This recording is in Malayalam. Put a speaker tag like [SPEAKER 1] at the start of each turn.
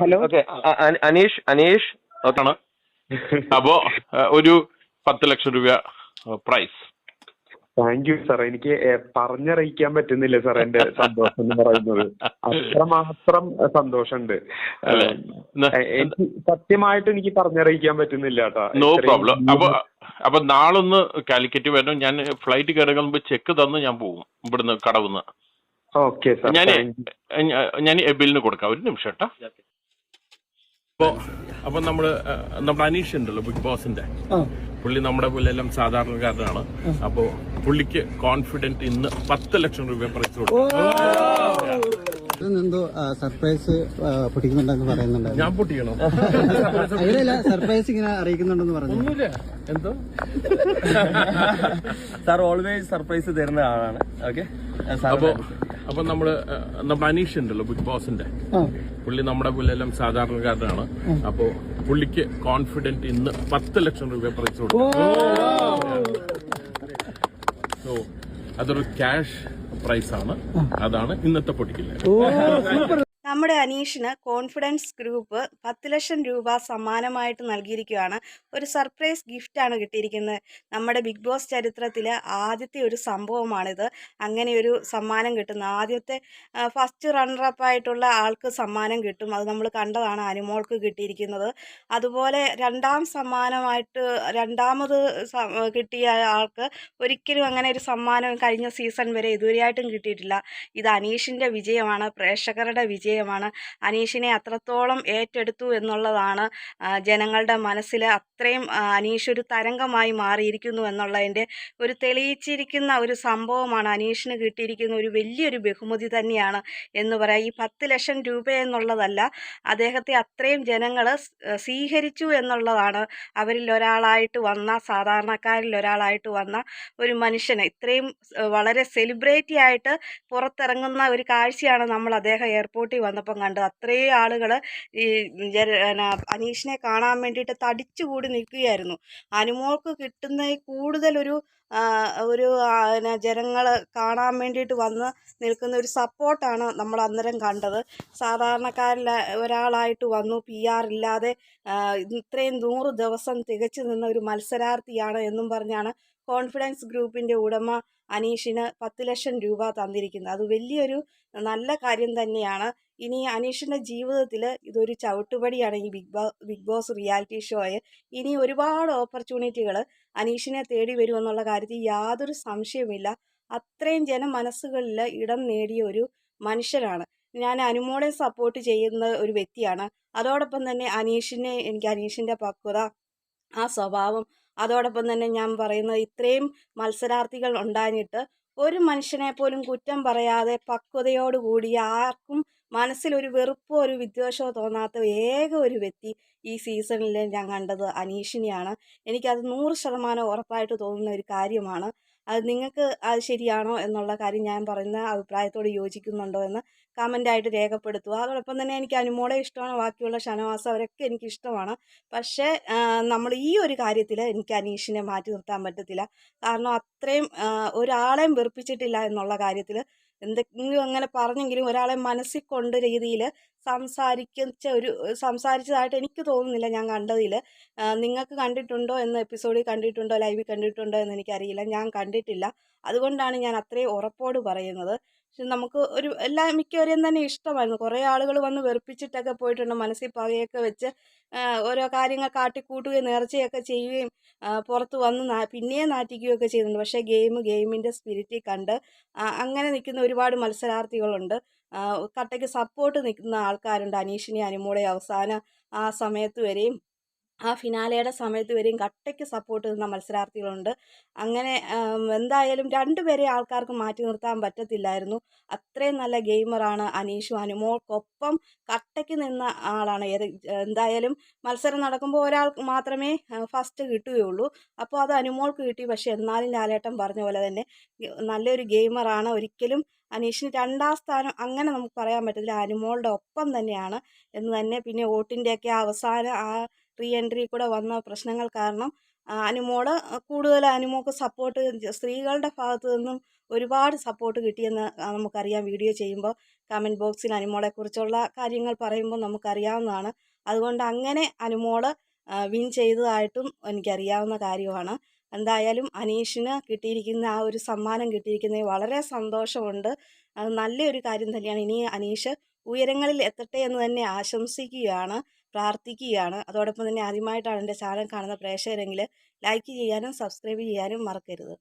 [SPEAKER 1] ഹലോ?
[SPEAKER 2] ഓക്കെ. അനീഷ് അനീഷ്.
[SPEAKER 3] ആണ്. അപ്പോ ഒരു പത്ത് ലക്ഷം രൂപ പ്രൈസ്
[SPEAKER 1] താങ്ക് യു സാർ എനിക്ക് പറഞ്ഞറിയിക്കാൻ പറ്റുന്നില്ല സാർ എന്റെ സന്തോഷം എന്ന് പറയുന്നത്. അത്രമാത്രം സന്തോഷമുണ്ട്? എനിക്ക് സത്യമായിട്ട് എനിക്ക് പറഞ്ഞറിയിക്കാൻ പറ്റുന്നില്ല കേട്ടോ.
[SPEAKER 3] നോ പ്രോബ്ലം അപ്പൊ അപ്പൊ നാളൊന്ന് കാലിക്കറ്റ് വരണം. ഞാൻ ഫ്ലൈറ്റ് കയറുക മുമ്പ് ചെക്ക് തന്ന് ഞാൻ പോകും ഇവിടുന്ന് കടവുന്ന്.
[SPEAKER 1] Okay sir.
[SPEAKER 3] ഞാൻ. ഞാൻ എബിലിന് കൊടുക്കാം. ഒരു നിമിഷം കേട്ടോ. അപ്പോ അപ്പൊ നമ്മൾ നമ്മുടെ അനീഷ് ഉണ്ടല്ലോ ബിഗ് ബോസിന്റെ. പുള്ളി നമ്മുടെ പോലെ എല്ലാം സാധാരണക്കാരനാണ്. അപ്പോ പുള്ളിക്ക് കോൺഫിഡന്റ് ഇന്ന് പത്ത് ലക്ഷം രൂപ പ്രൈസ് കൊടുക്കും
[SPEAKER 4] എന്തോ സർപ്രൈസ് പൊട്ടിക്കുന്നുണ്ടെന്ന് പറയുന്നുണ്ടായിരുന്നു.
[SPEAKER 3] ഞാൻ പൊട്ടിക്കണോ?
[SPEAKER 4] അങ്ങനെയല്ല സർപ്രൈസ് ഇങ്ങനെ അറിയിക്കുന്നുണ്ടെന്ന് പറഞ്ഞു.
[SPEAKER 3] ഒന്നുമില്ല. എന്തോ?
[SPEAKER 5] സാർ ഓൾവേസ് സർപ്രൈസ് തരുന്ന ആളാണ്. ഓക്കെ
[SPEAKER 3] അപ്പോ അപ്പൊ നമ്മൾ നമ്മുടെ അനീഷ് ഉണ്ടല്ലോ ബിഗ് ബോസിന്റെ? പുള്ളി നമ്മുടെ പുള്ളിയെല്ലാം സാധാരണക്കാരനാണ്. അപ്പോ പുള്ളിക്ക് കോൺഫിഡന്റ് ഇന്ന് പത്ത് ലക്ഷം രൂപ പ്രൈസ് കൊടുക്കും സോ അതൊരു ക്യാഷ് പ്രൈസാണ് അതാണ് ഇന്നത്തെ പൊട്ടിക്കൽ.
[SPEAKER 6] നമ്മുടെ അനീഷിന് കോൺഫിഡൻസ് ഗ്രൂപ്പ് പത്ത് ലക്ഷം രൂപ സമ്മാനമായിട്ട് നൽകിയിരിക്കുകയാണ്. ഒരു സർപ്രൈസ് ഗിഫ്റ്റാണ് കിട്ടിയിരിക്കുന്നത്. നമ്മുടെ ബിഗ് ബോസ് ചരിത്രത്തിലെ ആദ്യത്തെ ഒരു സംഭവമാണിത്. അങ്ങനെ ഒരു സമ്മാനം കിട്ടുന്ന. ആദ്യത്തെ ഫസ്റ്റ് റണ്ണറപ്പ് ആയിട്ടുള്ള ആൾക്ക് സമ്മാനം കിട്ടും. അത് നമ്മൾ കണ്ടതാണ് അനുമോൾക്ക് കിട്ടിയിരിക്കുന്നത്. അതുപോലെ രണ്ടാം സമ്മാനമായിട്ട് രണ്ടാമത് കിട്ടിയ ആൾക്ക് ഒരിക്കലും അങ്ങനെ ഒരു സമ്മാനം കഴിഞ്ഞ സീസൺ വരെ ഇതുവരെയായിട്ടും കിട്ടിയിട്ടില്ല. ഇത് അനീഷിന്റെ വിജയമാണ്. പ്രേക്ഷകരുടെ വിജയമാണ് അനീഷിനെ അത്രത്തോളം ഏറ്റെടുത്തു എന്നുള്ളതാണ് ജനങ്ങളുടെ മനസ്സിൽ അത്രയും അനീഷ് ഒരു തരംഗമായി മാറിയിരിക്കുന്നു എന്നുള്ളതിന്റെ ഒരു തെളിയിച്ചിരിക്കുന്ന ഒരു സംഭവമാണ് അനീഷിന് കിട്ടിയിരിക്കുന്ന ഒരു വലിയൊരു ബഹുമതി തന്നെയാണ് എന്ന് പറയാം. ഈ പത്ത് ലക്ഷം രൂപ എന്നുള്ളതല്ല അദ്ദേഹത്തെ അത്രയും ജനങ്ങൾ സ്വീകരിച്ചു എന്നുള്ളതാണ്. അവരിൽ ഒരാളായിട്ട് വന്ന സാധാരണക്കാരിൽ ഒരാളായിട്ട് വന്ന ഒരു മനുഷ്യനെ. ഇത്രയും വളരെ സെലിബ്രേറ്റി ആയിട്ട് പുറത്തിറങ്ങുന്ന ഒരു കാഴ്ചയാണ് നമ്മൾ അദ്ദേഹം എയർപോർട്ടിൽ വന്നപ്പം കണ്ടത് അത്രയും ആളുകൾ ഈ അനീഷിനെ കാണാൻ വേണ്ടിയിട്ട് തടിച്ചുകൂടി നിൽക്കുകയായിരുന്നു. അനുമോൾക്ക് കിട്ടുന്ന കൂടുതലൊരു ഒരു ഒരു ജനങ്ങൾ കാണാൻ വേണ്ടിയിട്ട് വന്ന് നിൽക്കുന്ന ഒരു സപ്പോർട്ടാണ് നമ്മൾ അന്നേരം കണ്ടത്. സാധാരണക്കാരിൽ ഒരാളായിട്ട് വന്നു പി ആർ ഇല്ലാതെ ഇത്രയും നൂറ് ദിവസം തികച്ചു നിന്ന ഒരു മത്സരാർത്ഥിയാണ് എന്നും പറഞ്ഞാണ് കോൺഫിഡൻസ് ഗ്രൂപ്പിന്റെ ഉടമ അനീഷിന് പത്ത് ലക്ഷം രൂപ തന്നിരിക്കുന്നത് അത് വലിയൊരു നല്ല കാര്യം തന്നെയാണ്. ഇനി അനീഷിന്റെ ജീവിതത്തിൽ ഇതൊരു ചവിട്ടുപടിയാണ് ഈ ബിഗ് ബോ ബിഗ് ബോസ് റിയാലിറ്റി ഷോയെ ഇനി ഒരുപാട് ഓപ്പർച്യൂണിറ്റികൾ അനീഷിനെ തേടി വരുമെന്നുള്ള കാര്യത്തിൽ യാതൊരു സംശയവുമില്ല. അത്രയും ജന മനസ്സുകളിൽ ഇടം നേടിയ ഒരു മനുഷ്യനാണ്. ഞാൻ അനുമോളെ സപ്പോർട്ട് ചെയ്യുന്ന ഒരു വ്യക്തിയാണ്. അതോടൊപ്പം തന്നെ അനീഷിനെ എനിക്ക് അനീഷിന്റെ പക്വത ആ സ്വഭാവം അതോടൊപ്പം തന്നെ ഞാൻ പറയുന്നത് ഇത്രയും മത്സരാർത്ഥികൾ ഉണ്ടായിട്ട് ഒരു മനുഷ്യനെ പോലും കുറ്റം പറയാതെ പക്വതയോടുകൂടി ആർക്കും മനസ്സിലൊരു വെറുപ്പോ ഒരു വിദ്വേഷമോ തോന്നാത്ത ഏക ഒരു വ്യക്തി ഈ സീസണിൽ ഞാൻ കണ്ടത് അനീഷിനെയാണ്. എനിക്കത് നൂറ് ശതമാനം ഉറപ്പായിട്ട് തോന്നുന്ന ഒരു കാര്യമാണ്. അത് നിങ്ങൾക്ക് അത് ശരിയാണോ എന്നുള്ള കാര്യം ഞാൻ പറയുന്ന അഭിപ്രായത്തോട് യോജിക്കുന്നുണ്ടോ എന്ന് കമന്റായിട്ട് രേഖപ്പെടുത്തുക. അതോടൊപ്പം തന്നെ എനിക്ക് അനുമോളെ ഇഷ്ടമാണ് ബാക്കിയുള്ള ഷനവാസ് അവരൊക്കെ എനിക്ക് ഇഷ്ടമാണ്. പക്ഷേ നമ്മൾ ഈ ഒരു കാര്യത്തിൽ എനിക്ക് അനീഷിനെ മാറ്റി നിർത്താൻ പറ്റത്തില്ല. കാരണം അത്രയും ഒരാളെയും വെറുപ്പിച്ചിട്ടില്ല എന്നുള്ള കാര്യത്തിൽ എന്തെങ്കിലും അങ്ങനെ പറഞ്ഞെങ്കിലും ഒരാളെ മനസ്സിൽ കൊണ്ട് രീതിയിൽ സംസാരിച്ച ഒരു സംസാരിച്ചതായിട്ട് എനിക്ക് തോന്നുന്നില്ല ഞാൻ കണ്ടതിൽ. നിങ്ങൾക്ക് കണ്ടിട്ടുണ്ടോ എന്ന എപ്പിസോഡിൽ കണ്ടിട്ടുണ്ടോ ലൈവിൽ കണ്ടിട്ടുണ്ടോ എന്ന് എനിക്കറിയില്ല. ഞാൻ കണ്ടിട്ടില്ല. അതുകൊണ്ടാണ് ഞാൻ അത്രയും ഉറപ്പോട് പറയുന്നത്. പക്ഷെ നമുക്ക് ഒരു എല്ലാ മിക്കവരെയും തന്നെ ഇഷ്ടമായിരുന്നു. കുറേ ആളുകൾ വന്ന് വെറുപ്പിച്ചിട്ടൊക്കെ പോയിട്ടുണ്ട്. മനസ്സിൽ പകയൊക്കെ വെച്ച് ഓരോ കാര്യങ്ങൾ കാട്ടിക്കൂട്ടുകയും നേർച്ചയൊക്കെ ചെയ്യുകയും പുറത്ത് വന്ന് പിന്നെയും നാറ്റിക്കുകയൊക്കെ ചെയ്യുന്നുണ്ട്. പക്ഷേ ഗെയിം ഗെയിമിന്റെ സ്പിരിറ്റിൽ കണ്ട് അങ്ങനെ നിൽക്കുന്ന ഒരുപാട് മത്സരാർത്ഥികളുണ്ട്. കട്ടയ്ക്ക് സപ്പോർട്ട് നിൽക്കുന്ന ആൾക്കാരുണ്ട്. അനീഷിനെ അനുമോളെ അവസാന ആ സമയത്ത് വരെയും. ആ ഫിനാലയുടെ സമയത്ത് വരെയും കട്ടയ്ക്ക് സപ്പോർട്ട് നിന്ന മത്സരാർത്ഥികളുണ്ട്. അങ്ങനെ എന്തായാലും രണ്ടുപേരെ ആൾക്കാർക്ക് മാറ്റി നിർത്താൻ പറ്റത്തില്ലായിരുന്നു. അത്രയും നല്ല ഗെയിമറാണ് അനീഷും അനുമോൾക്കൊപ്പം കട്ടയ്ക്ക് നിന്ന ആളാണ്. ഏത് എന്തായാലും മത്സരം നടക്കുമ്പോൾ ഒരാൾക്ക് മാത്രമേ ഫസ്റ്റ് കിട്ടുകയുള്ളൂ. അപ്പോൾ അത് അനുമോൾക്ക് കിട്ടി. പക്ഷേ എന്നാലും ലാലേട്ടൻ പറഞ്ഞ പോലെ തന്നെ നല്ലൊരു ഗെയിമറാണ് ഒരിക്കലും അനീഷിന് രണ്ടാം സ്ഥാനം അങ്ങനെ നമുക്ക് പറയാൻ പറ്റത്തില്ല. അനുമോളുടെ ഒപ്പം തന്നെയാണ് എന്ന് തന്നെ പിന്നെ വോട്ടിന്റെയൊക്കെ അവസാന ആ റീ എൻട്രി കൂടെ വന്ന പ്രശ്നങ്ങൾ കാരണം അനുമോൾ കൂടുതൽ അനുമോക്ക് സപ്പോർട്ട് സ്ത്രീകളുടെ ഭാഗത്തു നിന്നും ഒരുപാട് സപ്പോർട്ട് കിട്ടിയെന്ന് നമുക്കറിയാം. വീഡിയോ ചെയ്യുമ്പോൾ കമന്റ് ബോക്സിൽ അനുമോളെക്കുറിച്ചുള്ള കാര്യങ്ങൾ പറയുമ്പോൾ നമുക്കറിയാവുന്നതാണ്. അതുകൊണ്ട് അങ്ങനെ അനുമോൾ വിൻ ചെയ്തതായിട്ടും എനിക്കറിയാവുന്ന കാര്യമാണ്. എന്തായാലും അനീഷിന് കിട്ടിയിരിക്കുന്ന ആ ഒരു സമ്മാനം കിട്ടിയിരിക്കുന്നതിൽ വളരെ സന്തോഷമുണ്ട്. അത് നല്ലൊരു കാര്യം തന്നെയാണ്. ഇനി അനീഷ് ഉയരങ്ങളിൽ എത്തട്ടെ എന്ന് തന്നെ ആശംസിക്കുകയാണ്. പ്രാർത്ഥിക്കുകയാണ്. അതോടൊപ്പം തന്നെ ആദ്യമായിട്ടാണ് എന്റെ ചാനൽ കാണുന്ന പ്രേക്ഷകരെങ്കിൽ ലൈക്ക് ചെയ്യാനും സബ്സ്ക്രൈബ് ചെയ്യാനും മറക്കരുത്.